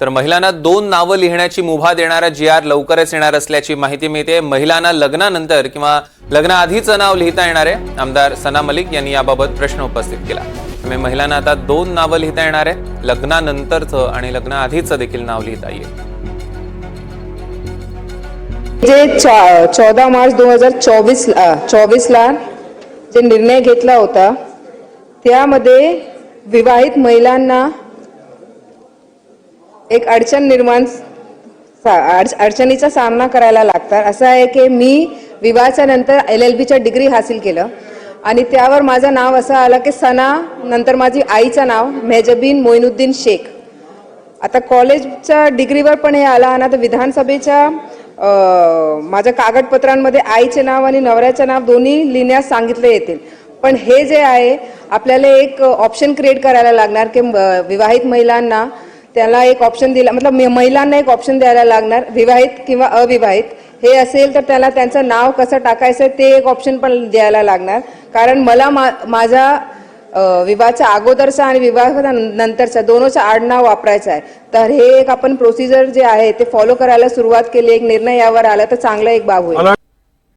तर महिलांना दोन नावं लिहिण्याची मुभा देणारा जी आर लवकरच येणार असल्याची माहिती मिळते. महिलांना लग्नानंतर किंवा लग्नाआधीचं नाव लिहिता येणार आहे. आमदार सना मलिक यांनी याबाबत प्रश्न उपस्थित केला. त्यामुळे महिलांना आता दोन नावं लिहिता येणार आहे लग्नानंतरचं आणि लग्नाआधीचं देखील नाव लिहिता येईल. जे चौदा मार्च दोन हजार चोवीस चोवीसला जे निर्णय घेतला होता त्यामध्ये विवाहित महिलांना एक अडचण निर्माण अडचणीचा सामना करायला लागतात. असं आहे की मी विवाहाच्या नंतर एल एल बीच्या डिग्री हासिल केलं. आणि त्यावर माझं नाव असं आलं की सना नंतर माझी आईचं नाव मेजबीन मोइनुद्दीन शेख. आता कॉलेजच्या डिग्रीवर पण हे आला आणि आता विधानसभेच्या माझ्या कागदपत्रांमध्ये आईचे नाव आणि नवऱ्याचे नाव दोन्ही लिहिण्यास सांगितले येतील. पण हे जे आहे आपल्याला एक ऑप्शन क्रिएट करायला लागणार की विवाहित महिलांना त्याला एक ऑप्शन दिला मतलब महिलांना एक ऑप्शन द्यायला लागणार विवाहित किंवा अविवाहित. हे असेल तर त्याला त्यांचं नाव कसं टाकायचं ते एक ऑप्शन पण द्यायला लागणार. कारण मला मा माझा विवाहाचा विवाहाच्या अगोदरचा आणि विवाह नंतरचा दोनोचं आडनाव वापरायचं आहे. तर हे एक आपण प्रोसिजर जे आहे ते फॉलो करायला सुरुवात केली एक निर्णय यावर आला तर चांगला एक बाब होईल.